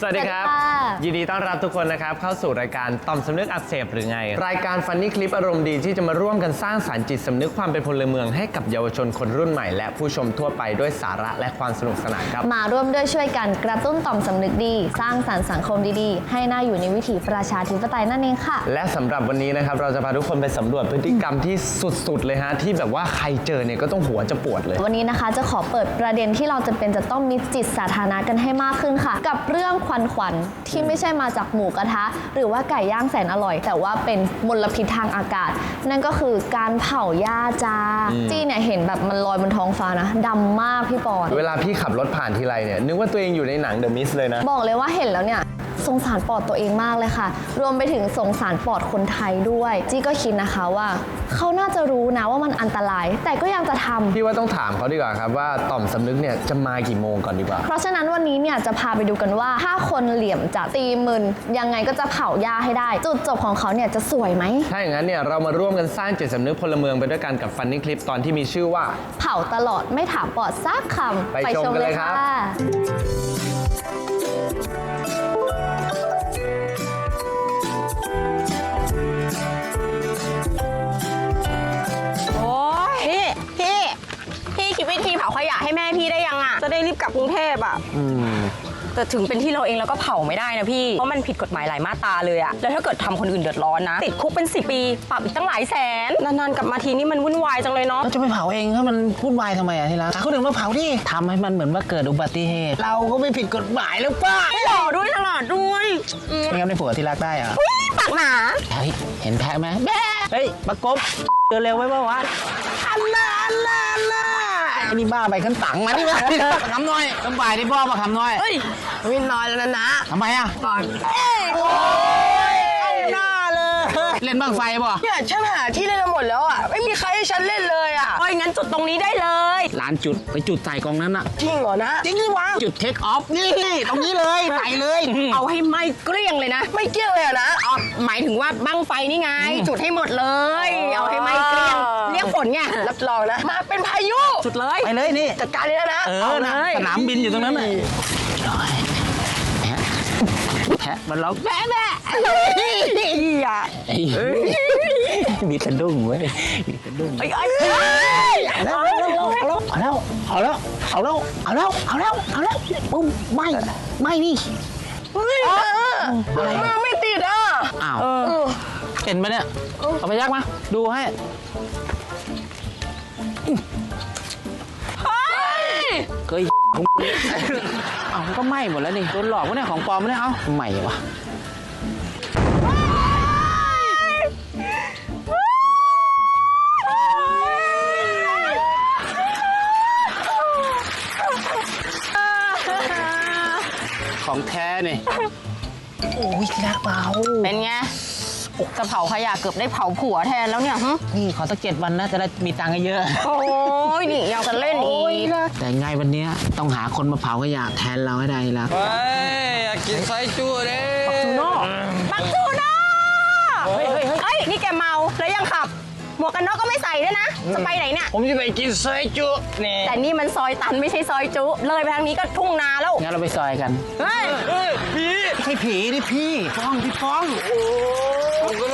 สวัสดีครับ สวัสดีค่ะ ยินดีต้อนรับทุกคนนะครับ เข้าสู่รายการต่อมสำนึกอักเสบหรือไง รายการฟันนี่คลิปอารมณ์ดีที่จะมาร่วมกันสร้างสารรค์จิตสำนึกความเป็นพลเมืองให้กับเยาวชนคนรุ่นใหม่ และผู้ชมทั่วไปด้วยสาระและความสนุกสนานครับ มาร่วมด้วยช่วยกันกระตุ้นต่อมสำนึกดี สร้างสรรค์สังคมดีๆ ให้น่าอยู่ในวิถีประชาธิปไตยนั่นเองค่ะ และสำหรับวันนี้นะครับเราจะพาทุกคนไปสำรวจพฤติกรรมที่สุดๆเลยฮะที่แบบว่าใครเจอเนี่ยก็ต้องหัวจะปวดเลย วันนี้นะคะจะขอเปิดประเด็นที่เราจะเป็นจะต้องมีจิตสาธารณะกันให้มากขึ้นค่ะ กับเรื่องควันควันๆที่ไม่ใช่มาจากหมูกระทะ หรือว่าไก่ย่างแสนอร่อย แต่ว่าเป็นมลพิษทางอากาศ นั่นก็คือการเผาหญ้าจ้าจี้เนี่ยเห็นแบบมันลอยบนท้องฟ้านะดำมากพี่ปอนเวลาพี่ขับรถผ่านทีไรเนี่ยนึกว่าตัวเองอยู่ในหนังเดอะมิสเลยนะ บอกเลยว่าเห็นแล้วเนี่ย สงสารปอดตัวเองมากเลยค่ะ รวมไปถึงสงสารปอดคนไทยด้วย จี้ก็คิดนะคะว่าเขาน่าจะรู้นะว่ามันอันตราย แต่ก็ยังจะทำ พี่ว่าต้องถามเขาดีกว่าครับว่าต่อมสำนึกเนี่ยจะมากี่โมงก่อนดีกว่า เพราะฉะนั้นวันนี้เนี่ยจะพาไปดูกันว่า ถ้าคนเหลี่ยมจัดตีมึนยังไงก็จะเผาหญ้าให้ได้ จุดจบของเขาเนี่ยจะสวยไหม ถ้าอย่างนั้นเนี่ยเรามาร่วมกันสร้างจิตสำนึกพลเมืองไปด้วยกันกับฟันนี่คลิปตอนที่มีชื่อว่า เผาตลอดไม่ถามปอดซักคำไปชมกันเลยครับ งเทพอะแต่ถึงเป็นที่เราเองเราก็เผาไม่ได้นะพี่ เพราะมันผิดกฎหมายหลายมาตราเลยอะแล้วถ้าเกิดทำคนอื่นเดือดร้อนนะ ติดคุกเป็น10ปี ปรับอีกตั้งหลายแสน นานๆกลับมาทีนี่มันวุ่นวายจังเลยเนาะ เราจะไปเผาเองถ้ามันวุ่นวายทำไมอะที่รักหาคนอื่นมาเผาดิทำให้มันเหมือนว่าเกิดอุบัติเหตุ เราก็ไม่ผิดกฎหมายแล้วป้าหล่อด้วยตลอดด้วยอืมไม่งั้นในผัวที่รักได้อะอุ๊ยปากหมาเฮ้ยเห็นแพะไหมแม่เฮ้ยมากบเดินเร็วไว้ป่าวะอันน่าอันน่าอันน่า ไอ้นี่บ้าไปขึ้นตังมาดิมาคำน้อยต้องบ่ายที่พ่อมาคำน้อยเฮ้ยไม่น้อยแล้วนะนะทำไมอะก่อนโอ้ยเอาหน้าเลย เล่นบ้างไฟป่ะเนี่ยฉันหาที่เล่นมาหมดแล้วอะไม่มีใครให้ฉันเล่นเลยอะเฮ้ยงั้นจุดตรงนี้ได้เลยร้านจุดไปจุดใส่กองนั้นอะจริงเหรอนะ จริงดิวะจุดเทคออฟนี่ตรงนี้เลยใส่เลย เอาให้ไหม้เกลี้ยงเลยนะ ไม่เกลี้ยงเลยอะนะอ๋อหมายถึงว่าบั้งไฟนี่ไง จุดให้หมดเลย เอาให้ไหม้เกลี้ยงเรียก ฝนไงรับรองนะมาเป็นพายุจุดเลย ไปเลยนี่ จัดการเลยนะเอเอาอเลนะยสนามบินอยู่ตรงนั้นน่ะแพะแพะมันร้องแพะแพะอย่าเฮ้ยมีสะดุ้งเว้ยมีสะดุ้งเอ้ยเอ้ยเอ้ยเอาแล้วเอาแล้วเอาแล้วเอาแล้วเอาแล้วเอาแล้วเอาแล้วปุ้มไม่ไม่นี่เฮ้ยมาไม่ติดอะอ้าวเออเห็นไหมเนี่ยเอาไปยักมาดูให้ เฮ้ยเคยเอามันก็ไหม้หมดแล้วนี่โดนหลอกวะเนี่ยของปลอมวะเนี่ยเอ้าทำไมวะของแท้นี่โอ้ยที่รักเบาเป็นไง จะเผาขยะเกือบได้เผาผัวแทนแล้วเนี่ยหึนี่ขอสักเจ็ดวันนะจะได้มีตังค์เยอะ โอ้ยนี่ยังจะเล่นอีกแต่ไงวันเนี้ยต้องหาคนมาเผาขยะแทนเราให้ได้ละเฮ้ยอยากกินไส้จูเด้จูโน่บักจูโน่เฮ้ยเฮ้ยเฮ้ยนี่แกเมาแล้วยังขับ หมวกกันน็อกก็ไม่ใส่ด้วยนะ จะไปไหนเนี่ย ผมจะไปกินไส้จูนี่แต่นี่มันซอยตันไม่ใช่ซอยจุ เลยไปทางนี้ก็ทุ่งนาแล้ว งั้นเราไปซอยกัน เฮ้ยเฮ้ยพี่ไม่ใช่ผีนี่พี่ฟ้องพี่ฟ้องผม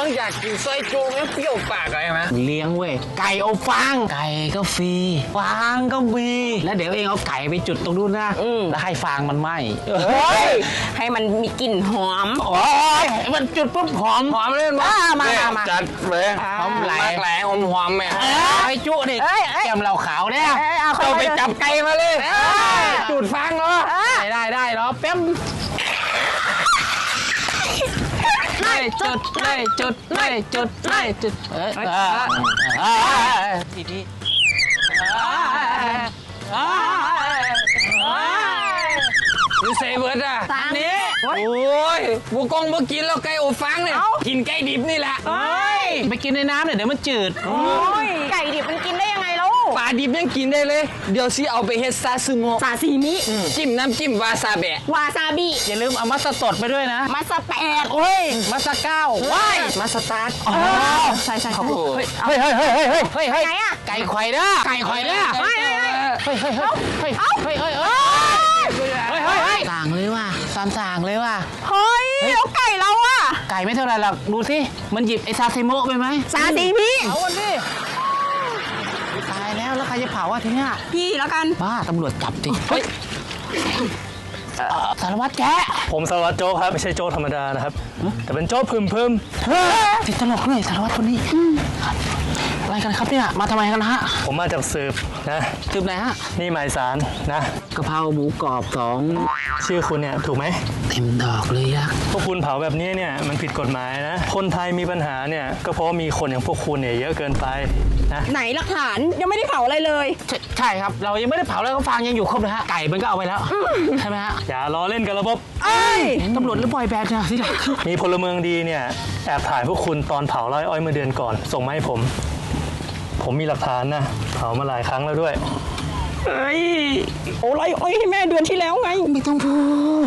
กำลังอยากกินไส้จูไม่เปรี้ยวปากอะไรไหมเลี้ยงเว้ยไก่อบฟางไก่ก็ฟรีฟางก็มีแล้วเดี๋ยวเองเอาไก่ไปจุดตรงนู้นนะแล้วให้ฟางมันไหมเฮ้ยให้มันมีกลิ่นหอม โอ้ยมันจุดปุ๊บหอมหอมเล่นอ่ามามามา จัดเลยหอมไหลมากแหลงหอมหอมๆแม่ไอ้จุดิเอ้ยเอ้ยแกมเราขาวเนี่ยเอ้ยเอาเข้าเอาไปไปเลยจับไก่มาเลยยจุดฟางเหรอได้ได้ได้รอแป๊บ เลยจุดเลยจุดเลยจุดเลยจุดเอ้ยเอ้ยเอ้ยเอ้ยทีนี้เอ้ยเอ้ยเอ้ยนี่เซเบิร์ดอะตามนี้โอ้ยบุกงบุกินแล้วไก่อบฟางเนี่ยเอ้ากินไก่ดิบนี่แหละเฮ้ยไปกินในน้ำเนี่ยเดี๋ยวมันจืด โอ้ยไก่ดิบมันกิน ปลาดิบยังกินได้เลย เดี๋ยวสิเอาไปเฮ็ดซาซึโงะซาซิมิ จิ้มน้ำจิ้มวาซาเบะ วาซาบิ อย่าลืมเอามัสตดไปด้วยนะมาสแปดโอ้ย มัสเก้าว้ายมาสตาร์ทอ๋อใช่ใช่โอ้โหเฮ้ยเฮ้ยเฮ้ยเฮ้ยเฮ้ยเฮ้ยเฮ้ยไหนอะไก่ไข่เด้อไก่ไข่เด้อเฮ้ยเฮ้ยเฮ้ยเฮ้ยเฮ้ยเฮ้ยเฮ้ยเฮ้ยเฮ้ยเฮ้ยเฮ้ยเฮ้ยเฮ้ยต่างเลยว่ะสตามสั่งเลยว่ะ เฮ้ยแล้วไก่เราอะไก่ไม่เท่าไหรหรอก ดูสิ มันหยิบไอ้ซาซิโมะไปไหมซาซีพี่เผากันดิตายแล้วแล้วใครจะเผาอะทีเนี้ยพี่แล้วกัน บ้าตำรวจจับดิเฮ้ยเอ่อสารวัตรแกะผมสารวัตรโจ๊กครับไม่ใช่โจ๊กธรรมดานะครับ แต่เป็นโจ๊กพึมพึมติดตลกเลยสารวัตรคนนี้ครับอะไรกันครับเนี่ยมาทำไมกันฮะผมมาจากสืบนะสืบไหนฮะนี่หมายสารนะ กะเพราหมูกรอบสองชื่อคุณเนี่ยถูกไหม เต็มดอกเลยอะพวกคุณเผาแบบนี้เนี่ยมันผิดกฎหมายนะ คนไทยมีปัญหาเนี่ยก็เพราะว่ามีคนอย่างพวกคุณเนี่ยเยอะเกินไป นะ ไหนหลักฐานยังไม่ได้เผาอะไรเลย ใช่ใช่ครับเรายังไม่ได้เผาเลยก็ฟางยังอยู่ครบเลยฮะไก่มันก็เอาไปแล้วใช่ไหมฮะอย่าล้อเล่นกับระบบ เอ้ย ตำรวจหรือปล่อยแบนเนี่ยที่หลังมีพลเมืองดีเนี่ยแอบถ่ายพวกคุณตอนเผาไร่อ้อยเมื่อเดือนก่อน ส่งมาให้ผม ผมมีหลักฐานนะ เผามาหลายครั้งแล้วด้วย เฮ้ยโอ้ไรอ้อยให้แม่เดือนที่แล้วไง ไม่ต้องพู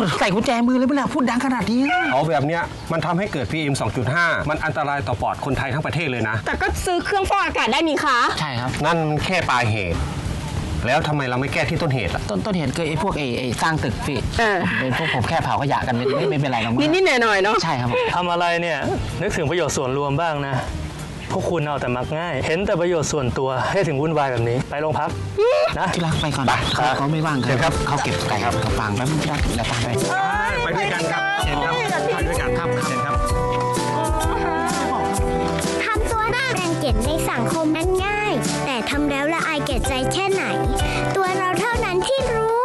ด ใส่กุญแจมือเลยเวลาพูดดังขนาดนี้ เอาแบบเนี้ยมันทำให้เกิด PM 2.5 มันอันตรายต่อปอดคนไทยทั้งประเทศเลยนะ แต่ก็ซื้อเครื่องฟอกอากาศได้นี่คะ ใช่ครับ นั่นมันแค่ปลายเหตุ แล้วทำไมเราไม่แก้ที่ต้นเหตุล่ะ ต้นต้นเหตุคือไอ้พวกไอ้ไอ้สร้างตึกพี่เออ เป็นพวกผมแค่เผาขยะกันไม่ไม่ไม่เป็นไรหรอกมั้งนิดๆหน่อยๆเนาะ ใช่ครับผม ทำอะไรเนี่ย นึกถึงประโยชน์ส่วนรวมบ้างนะ พวกคุณเอาแต่มักง่าย เห็นแต่ประโยชน์ส่วนตัวให้ถึงวุ่นวายแบบนี้ ไปโรงพักนะที่รักไปก่อนไปเขาเขาไม่ว่างเชิญครับเขาเก็บไก่ครับเขาฟังแป๊บนึงที่รักเดี๋ยวตามไปไปด้วยกันครับเชิญครับไปด้วยกันครับเชิญครับทำตัวหน้ารังเกียจในสังคมนั้นง่าย แต่ทำแล้วละอายแก่ใจแค่ไหน ตัวเราเท่านั้นที่รู้เห็นไหมล่ะ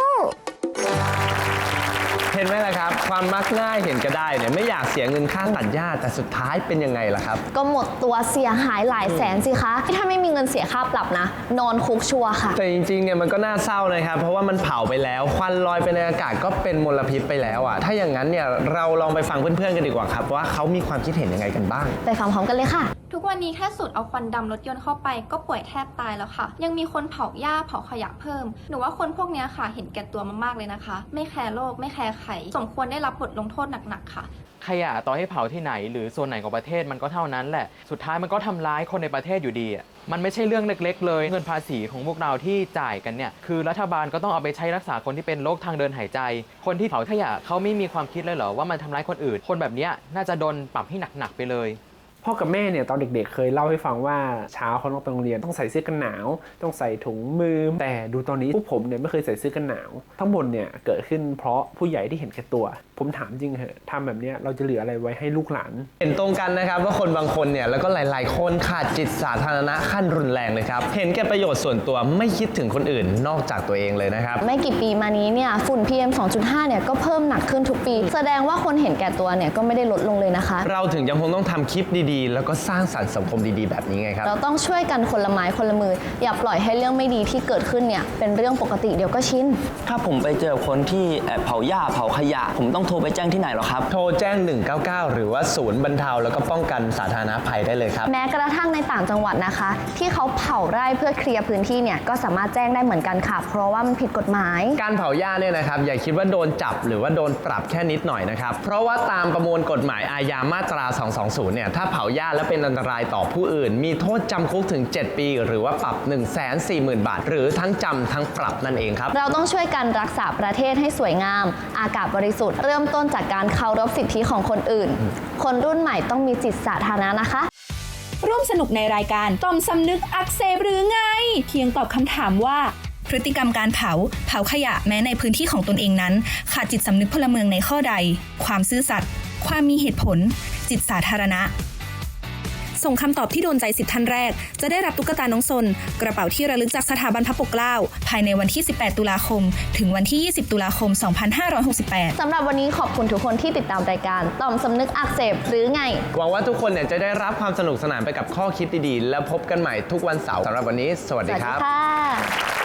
ครับความมักง่ายเห็นก็ได้เนี่ยไม่อยากเสียเงินค่าตัดหญ้าแต่สุดท้ายเป็นยังไงล่ะครับ ก็หมดตัวเสียหายหลายแสนสิคะ ถ้าไม่มีเงินเสียค่าปรับนะ นอนคุกชัวร์ค่ะ แต่จริงๆเนี่ยมันก็น่าเศร้านะครับ เพราะว่ามันเผาไปแล้วควันลอยไปในอากาศก็เป็นมลพิษไปแล้วอะถ้าอย่างนั้นเนี่ยเราลองไปฟังเพื่อนๆกันดีกว่าครับว่าเขามีความคิดเห็นยังไงกันบ้าง ไปฟังพร้อมกันเลยค่ะ ทุกวันนี้แค่สูดเอาควันดำรถยนต์เข้าไปก็ป่วยแทบตายแล้วค่ะ ยังมีคนเผาหญ้าเผาขยะเพิ่ม หนูว่าคนพวกนี้ค่ะเห็นแก่ตัวมากๆเลยนะคะ ไม่แคร์โลกไม่แคร์ไขสมควรได้รับบทลงโทษหนักๆค่ะ ขยะต่อให้เผาที่ไหน หรือส่วนไหนของประเทศมันก็เท่านั้นแหละ สุดท้ายมันก็ทำร้ายคนในประเทศอยู่ดีอะมันไม่ใช่เรื่องเล็ก ๆ เลย เงินภาษีของพวกเราที่จ่ายกันเนี่ยคือรัฐบาลก็ต้องเอาไปใช้รักษาคนที่เป็นโรคทางเดินหายใจ คนที่เผาขยะเขาไม่มีความคิดเลยเหรอว่ามันทำร้ายคนอื่น คนแบบเนี้ยน่าจะโดนปรับให้หนักๆไปเลย พ่อกับแม่เนี่ยตอนเด็กๆ เคยเล่าให้ฟังว่าเช้าเขาต้องไปโรงเรียนต้องใส่เสื้อกันหนาว ต้องใส่ถุงมือ แต่ดูตอนนี้พวกผมเนี่ยไม่เคยใส่เสื้อกันหนาว ทั้งหมดเนี่ยเกิดขึ้นเพราะผู้ใหญ่ที่เห็นแก่ตัว ผมถามจริงเหอะทำแบบเนี้ยเราจะเหลืออะไรไว้ให้ลูกหลาน เห็นตรงกันนะครับว่าคนบางคนเนี่ยแล้วก็หลาย ๆ คนขาดจิตสาธารณะขั้นรุนแรงเลยครับเห็นแก่ประโยชน์ส่วนตัวไม่คิดถึงคนอื่นนอกจากตัวเองเลยนะครับไม่กี่ปีมานี้เนี่ยฝุ่น PM 2.5เนี่ยก็เพิ่มหนักขึ้นทุกปี แสดงว่าคนเห็นแก่ตัวเนี่ยก็ไม่ได้ลดลงเลยนะคะ เราถึงยังคงต้องทำคลิปดีๆแล้วก็สร้างสรรค์สังคมดีๆ แบบนี้ไงครับ เราต้องช่วยกันคนละไม้คนละมือ อย่าปล่อยให้เรื่องไม่ดีที่เกิดขึ้นเนี่ยเป็นเรื่องปกติเดี๋ยวก็ชิน ถ้าผมไปเจอคนที่แอบเผาหญ้าเผาขยะ ผมต้องโทรไปแจ้งที่ไหนเหรอครับ โทรแจ้ง 199 หรือว่าศูนย์บรรเทาแล้วก็ป้องกันสาธารณภัยได้เลยครับ แม้กระทั่งในต่างจังหวัดนะคะ ที่เขาเผาไร่เพื่อเคลียร์พื้นที่เนี่ยก็สามารถแจ้งได้เหมือนกันค่ะ เพราะว่ามันผิดกฎหมาย การเผาหญ้าเนี่ยนะครับอย่าคิดว่าโดนจับหรือว่าโดนปรับแค่นิดหน่อยนะครับเพราะว่าตามประมวลกฎหมายอาญามาตรา 220 เนี่ยถ้าเผาหญ้าและเป็นอันตรายต่อผู้อื่น มีโทษจำคุกถึง 7 ปี หรือว่าปรับ 1 4 0 0 0 0 บาท หรือทั้งจำทั้งปรับนั่นเองครับ เราต้องช่วยกันรักษาประเทศให้สวยงาม อากาศบริสุทธิ์ เริ่มต้นจากการเคารพสิทธิของคนอื่น คนรุ่นใหม่ต้องมีจิตสาธารณะนะคะร่วมสนุกในรายการต่อมสำนึกอักเสบหรือไง เพียงตอบคำถามว่า พฤติกรรมการเผา เผาขยะแม้ในพื้นที่ของตนเองนั้น ขาดจิตสำนึกพลเมืองในข้อใด ความซื่อสัตย์ความมีเหตุผล จิตสาธารณะ ส่งคำตอบที่โดนใจสิบท่านแรก จะได้รับตุ๊กตาน้องซน กระเป๋าที่ระลึกจากสถาบันพระปกเกล้า ภายในวันที่ 18 ตุลาคม ถึงวันที่ 20 ตุลาคม 2568 สำหรับวันนี้ขอบคุณทุกคนที่ติดตามรายการต่อมสำนึกอักเสบหรือไง หวังว่าทุกคนเนี่ยจะได้รับความสนุกสนานไปกับข้อคิดดีๆ แล้วพบกันใหม่ทุกวันเสาร์สำหรับวันนี้ สวัสสดีวัสคดีรับค่ะ